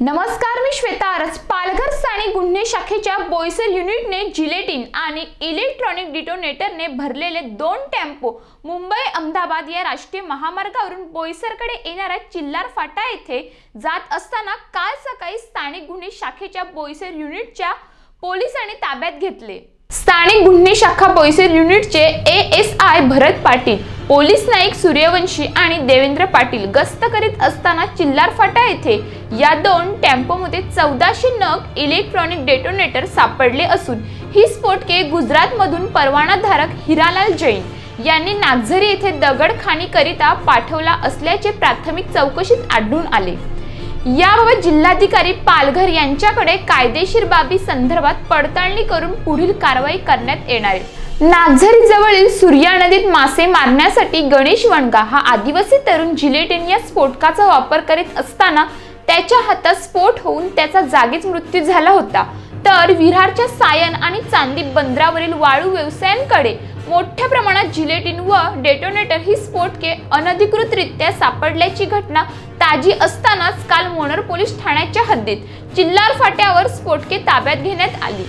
नमस्कार मी श्वेता आरस. पालघर स्थानिक गुन्हे शाखेच्या बोईसर युनिटने जिलेटिन आणि इलेक्ट्रॉनिक डिटोनेटरने भरलेले दोन टेम्पो मुंबई अहमदाबाद या राष्ट्रीय महामार्गावरून बोईसरकडे येणाऱ्या चिल्लार फाटा येथे जात असताना काल सकाळी स्थानिक गुन्हे शाखेच्या बोईसर युनिटच्या पोलिसांनी ताब्यात घेतले. स्थानिक गुन्हे शाखा बोईसर युनिटचे A S I Bharat Patil police Naik Suryavanshi आणि देवेंद्र पाटील गस्त करीत असताना चिल्लार फाटा येथे या दोन टेम्पोमध्ये चौदाशे नग इलेक्ट्रॉनिक डेटोनेटर सापडले असून ही स्फोटके गुजरातमधून परवानाधारक हिरालाल जैन यांनी नागझरी येथे दगडखाणीकरिता पाठवला असल्याचे प्राथमिक चौकशीत आढळून आले. याबाबत जिल्हाधिकारी पालघर यांच्याकडे कायदेशीर बाबी संदर्भात पडताळणी करून पुढील कारवाई करण्यात येणार आहे. नागझरी जवळील सूर्या नदीत मासे मारण्यासाठी गणेश वणगा हा आदिवासी तरुण जिलेटिन या स्फोटकाचा वापर करीत असताना त्याच्या हातात स्फोट होऊन त्याचा जागीच मृत्यू झाला होता. तर विरारच्या सायन आणि चांदीप बंदरावरील वाळू व्यवसायांकडे मोठ्या प्रमाणात जिलेटिन व डेटोनेटर ही स्फोटके अनधिकृतरित्या सापडल्याची घटना ताजी असतानाच काल मोनर पोलीस ठाण्याच्या हद्दीत चिल्लार फाट्यावर स्फोटके ताब्यात घेण्यात आली.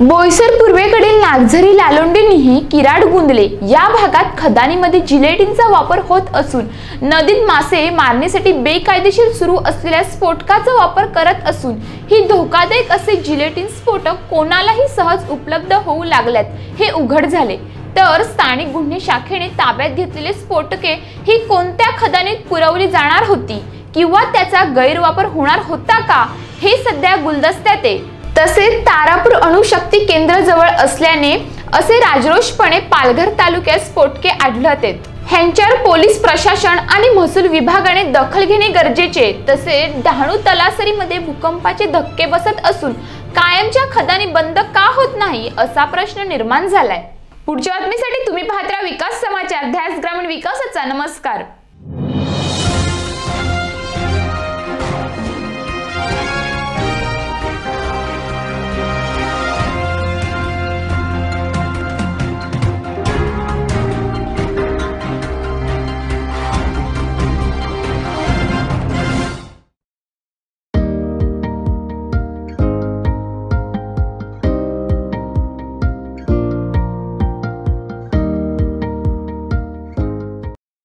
बोईसर पूर्वेकडील नागझरी लालोंडीनीही किराड गुंदले या भागात खदानीमध्ये जिलेटिनचा वापर होत असून नदीत मासे मारण्यासाठी बेकायदेशीर सुरू असलेल्या स्फोटकाचा वापर करत असून ही धोकादायक असे जिलेटिन स्फोटक कोणालाही सहज उपलब्ध होऊ लागल्यात. हे उघड झाले. तर स्थानिक गुन्हे शाखेने ताब्यात घेतलेले स्फोटके ही कोणत्या खदानीत पुरवली जाणार होती? किंवा त्याचा गैरवापर होणार होता का? हे सध्या गुलदस्त्यात आहे. तसेच तारापूर अणुशक्ती केंद्र जवळ असल्याने असे राजरोषपणे पालघर तालुक्यात स्फोटके आढळत आहेत ह्यांच्यावर पोलीस प्रशासन आणि महसूल विभागाने दखल घेणे गरजेचे तसेच डहाणू तलासरीमध्ये भूकंपाचे धक्के बसत असून कायमच्या खदानी बंद का होत नाही असा प्रश्न निर्माण झालाय. पुढच्या बातमीसाठी तुम्ही पाहत्रा विकास समाचार ध्यास ग्रामीण विकासाचा. नमस्कार.